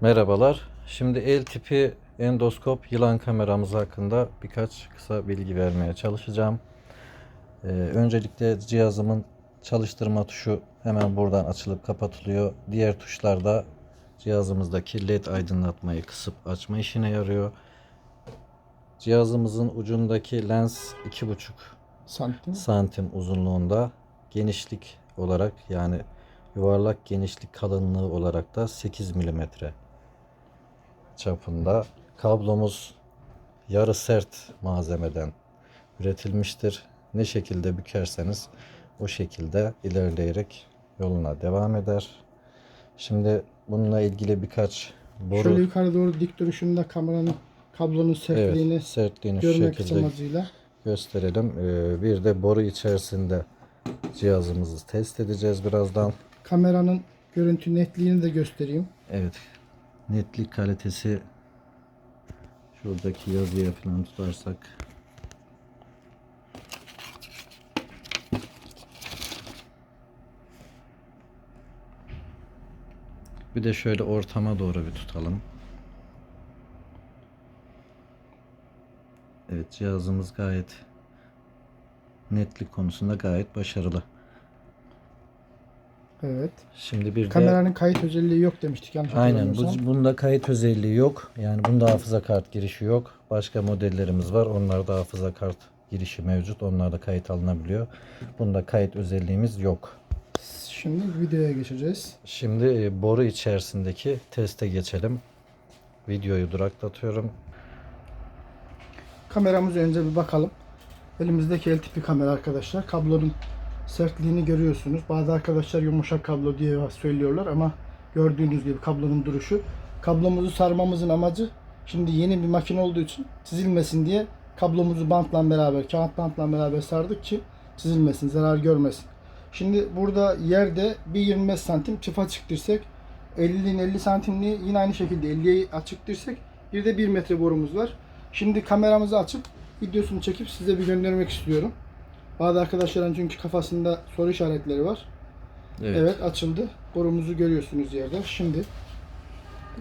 Merhabalar. Şimdi el tipi endoskop yılan kameramız hakkında birkaç kısa bilgi vermeye çalışacağım. Ee, öncelikle cihazımın çalıştırma tuşu hemen buradan açılıp kapatılıyor. Diğer tuşlar da cihazımızdaki led aydınlatmayı kısıp açma işine yarıyor. Cihazımızın ucundaki lens 2.5 santim. santim uzunluğunda genişlik olarak yani yuvarlak genişlik kalınlığı olarak da 8 milimetre çapında. Kablomuz yarı sert malzemeden üretilmiştir. Ne şekilde bükerseniz o şekilde ilerleyerek yoluna devam eder. Şimdi bununla ilgili birkaç boru Şöyle yukarı doğru dik duruşunda kameranın kablonun sertliğini evet, sertliğini görmek şekilde amacıyla. gösterelim. Ee, bir de boru içerisinde cihazımızı test edeceğiz birazdan. Kameranın görüntü netliğini de göstereyim. Evet. Netlik kalitesi şuradaki yazıya falan tutarsak Bir de şöyle ortama doğru bir tutalım. Evet cihazımız gayet netlik konusunda gayet başarılı. Evet. Şimdi bir de Kameranın kayıt özelliği yok demiştik yanlış Aynen. Bu, bunda kayıt özelliği yok. Yani bunda hafıza kart girişi yok. Başka modellerimiz var. Onlarda hafıza kart girişi mevcut. Onlarda kayıt alınabiliyor. Bunda kayıt özelliğimiz yok. Şimdi videoya geçeceğiz. Şimdi e, boru içerisindeki teste geçelim. Videoyu duraklatıyorum. Kameramıza önce bir bakalım. Elimizdeki el tipi kamera arkadaşlar. Kablonun sertliğini görüyorsunuz. Bazı arkadaşlar yumuşak kablo diye söylüyorlar ama gördüğünüz gibi kablonun duruşu. Kablomuzu sarmamızın amacı şimdi yeni bir makine olduğu için çizilmesin diye kablomuzu bantla beraber, kağıt bantla beraber sardık ki çizilmesin, zarar görmesin. Şimdi burada yerde bir 25 santim çift açık dirsek 50'nin 50 santimliği yine aynı şekilde 50'ye açık bir de 1 metre borumuz var. Şimdi kameramızı açıp videosunu çekip size bir göndermek istiyorum. Bazı arkadaşların çünkü kafasında soru işaretleri var. Evet. Evet, açıldı. Borumuzu görüyorsunuz yerde. Şimdi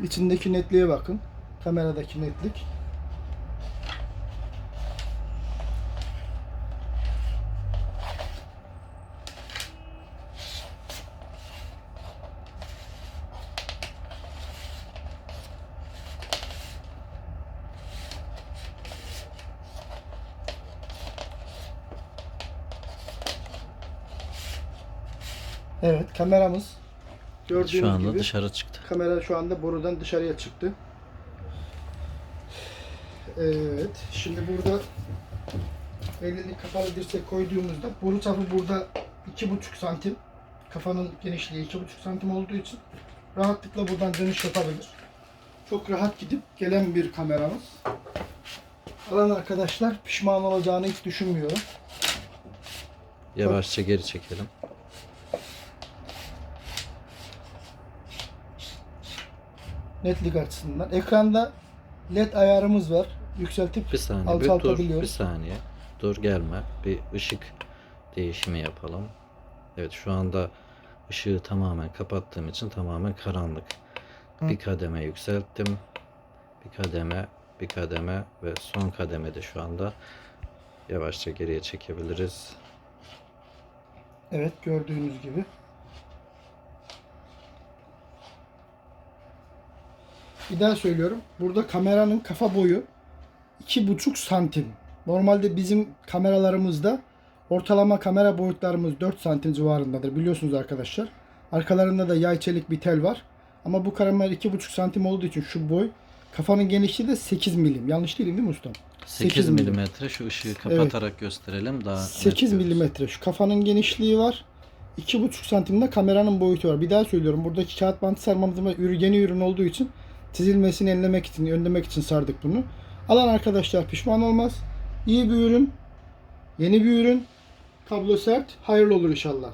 içindeki netliğe bakın. Kameradaki netlik. Evet, kameramız gördüğünüz Şu anda gibi dışarı çıktı. kamera şu anda borudan dışarıya çıktı. Evet, şimdi burada elini kapalı dirsek koyduğumuzda boru çapı burada 2,5 santim. Kafanın genişliği 2,5 santim olduğu için rahatlıkla buradan dönüş yapabilir. Çok rahat gidip gelen bir kameramız. Alan arkadaşlar pişman olacağını hiç düşünmüyorum. Yavaşça geri çekelim. Netlik açısından. Ekranda led ayarımız var. Yükseltip Bir saniye. Bir dur. Bir saniye. Dur gelme. Bir ışık değişimi yapalım. Evet şu anda ışığı tamamen kapattığım için tamamen karanlık. Hı. Bir kademe yükselttim. Bir kademe, bir kademe ve son kademede şu anda yavaşça geriye çekebiliriz. Evet gördüğünüz gibi. Bir daha söylüyorum. Burada kameranın kafa boyu 2,5 santim. Normalde bizim kameralarımızda ortalama kamera boyutlarımız 4 santim civarındadır. Biliyorsunuz arkadaşlar. Arkalarında da yay çelik bir tel var. Ama bu kamera 2,5 santim olduğu için şu boy kafanın genişliği de 8 milim. Yanlış değilim değil mi ustam? 8 8 milim. milimetre şu ışığı kapatarak gösterelim daha net 8 görürüz. milimetre. Şu kafanın genişliği var. 2,5 santimde kameranın boyutu var. Bir daha söylüyorum. Buradaki kağıt bantı ürün, yeni ürün olduğu için çizilmesini enlemek için, önlemek için sardık bunu. Alan arkadaşlar pişman olmaz. İyi bir ürün. Yeni bir ürün. Kablo sert. Hayırlı olur inşallah.